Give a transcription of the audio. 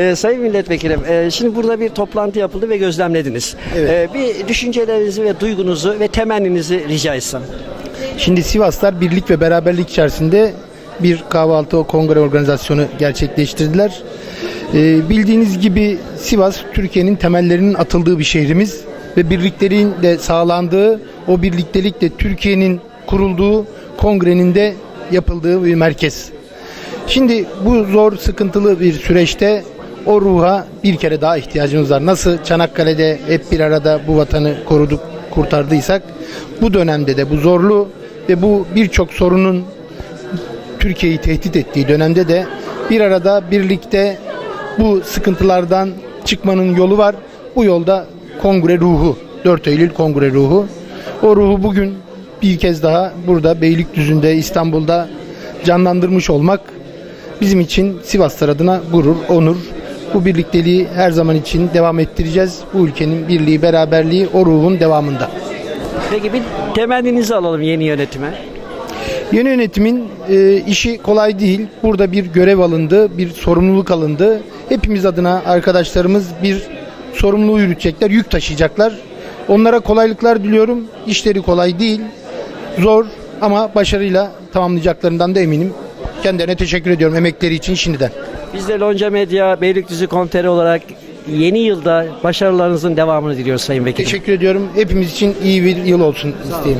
Ee, Sayın Milletvekilim, e, şimdi burada bir toplantı yapıldı ve gözlemlediniz. Evet. Ee, bir düşüncelerinizi ve duygunuzu ve temenninizi rica etsem. Şimdi Sivaslar birlik ve beraberlik içerisinde bir kahvaltı kongre organizasyonu gerçekleştirdiler. Ee, bildiğiniz gibi Sivas Türkiye'nin temellerinin atıldığı bir şehrimiz ve birliklerin de sağlandığı o birliktelikle Türkiye'nin kurulduğu kongrenin de yapıldığı bir merkez. Şimdi bu zor sıkıntılı bir süreçte o ruha bir kere daha ihtiyacımız var. Nasıl Çanakkale'de hep bir arada bu vatanı koruduk, kurtardıysak bu dönemde de bu zorlu ve bu birçok sorunun Türkiye'yi tehdit ettiği dönemde de bir arada birlikte bu sıkıntılardan çıkmanın yolu var. Bu yolda kongre ruhu, 4 Eylül kongre ruhu. O ruhu bugün bir kez daha burada Beylikdüzü'nde, İstanbul'da canlandırmış olmak bizim için Sivaslar adına gurur, onur. Bu birlikteliği her zaman için devam ettireceğiz. Bu ülkenin birliği, beraberliği o ruhun devamında. Peki bir temenninizi alalım yeni yönetime. Yeni yönetimin e, işi kolay değil. Burada bir görev alındı, bir sorumluluk alındı. Hepimiz adına arkadaşlarımız bir sorumluluğu yürütecekler, yük taşıyacaklar. Onlara kolaylıklar diliyorum. İşleri kolay değil, zor ama başarıyla tamamlayacaklarından da eminim. Kendilerine teşekkür ediyorum emekleri için şimdiden. Biz de Lonca Medya Beylikdüzü Komiteri olarak yeni yılda başarılarınızın devamını diliyoruz Sayın Vekilim. Teşekkür ediyorum. Hepimiz için iyi bir yıl olsun isteğim.